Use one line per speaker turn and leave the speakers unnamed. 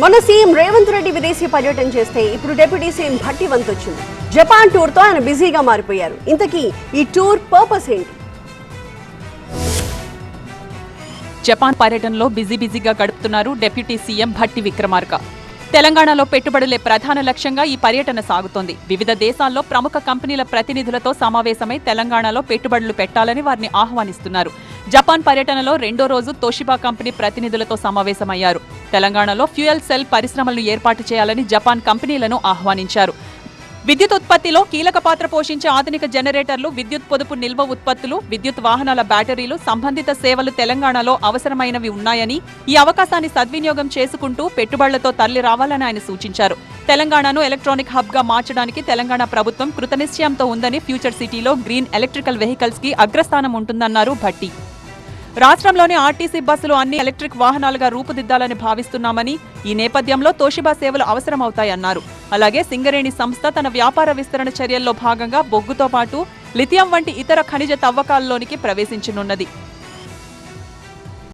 మొన్న సీఎం రేవంత్ రెడ్డి విదేశీ పర్యటన చేస్తే ఇప్పుడు డిప్యూటీ సీఎం భట్టి వంత్ వచ్చింది. జపాన్ టూర్తో ఆయన బిజీగా మారిపోయారు. ఇంతకీ ఈ టూర్ పర్పస్ ఏంటి?
జపాన్ పర్యటనలో బిజీ బిజీగా గడుపుతున్నారు డిప్యూటీ సీఎం భట్టి విక్రమార్క. తెలంగాణలో పెట్టుబడులే ప్రధాన లక్ష్యంగా ఈ పర్యటన సాగుతోంది. వివిధ దేశాల్లో ప్రముఖ కంపెనీల ప్రతినిధులతో సమావేశమై తెలంగాణలో పెట్టుబడులు పెట్టాలని వారిని ఆహ్వానిస్తున్నారు. జపాన్ పర్యటనలో రెండో రోజు తోషిబా కంపెనీ ప్రతినిధులతో సమావేశమయ్యారు. తెలంగాణలో ఫ్యూయల్ సెల్ పరిశ్రమలను ఏర్పాటు చేయాలని జపాన్ కంపెనీలను ఆహ్వానించారు. విద్యుత్ ఉత్పత్తిలో కీలక పాత్ర పోషించే ఆధునిక జనరేటర్లు విద్యుత్ పొదుపు నిల్వ ఉత్పత్తులు విద్యుత్ వాహనాల బ్యాటరీలు సంబంధిత సేవలు తెలంగాణలో అవసరమైనవి ఉన్నాయని ఈ అవకాశాన్ని సద్వినియోగం చేసుకుంటూ పెట్టుబడులతో తరలి రావాలని ఆయన సూచించారు. తెలంగాణను ఎలక్ట్రానిక్ హబ్గా మార్చడానికి తెలంగాణ ప్రభుత్వం కృతనిశ్చయంతో ఉందని ఫ్యూచర్ సిటీలో గ్రీన్ ఎలక్ట్రికల్ వెహికల్స్కి అగ్రస్థానం ఉంటుందన్నారు భట్టి. రాష్ట్రంలోని ఆర్టీసీ బస్సులు అన్ని ఎలక్ట్రిక్ వాహనాలుగా రూపుదిద్దాలని భావిస్తున్నామని ఈ నేపథ్యంలో తోషిబా సేవలు అవసరమవుతాయన్నారు. అలాగే సింగరేణి సంస్థ తన వ్యాపార విస్తరణ చర్యల్లో భాగంగా బొగ్గుతో పాటు లిథియం వంటి ఇతర ఖనిజ తవ్వకాల్లోనికి ప్రవేశించనున్నది.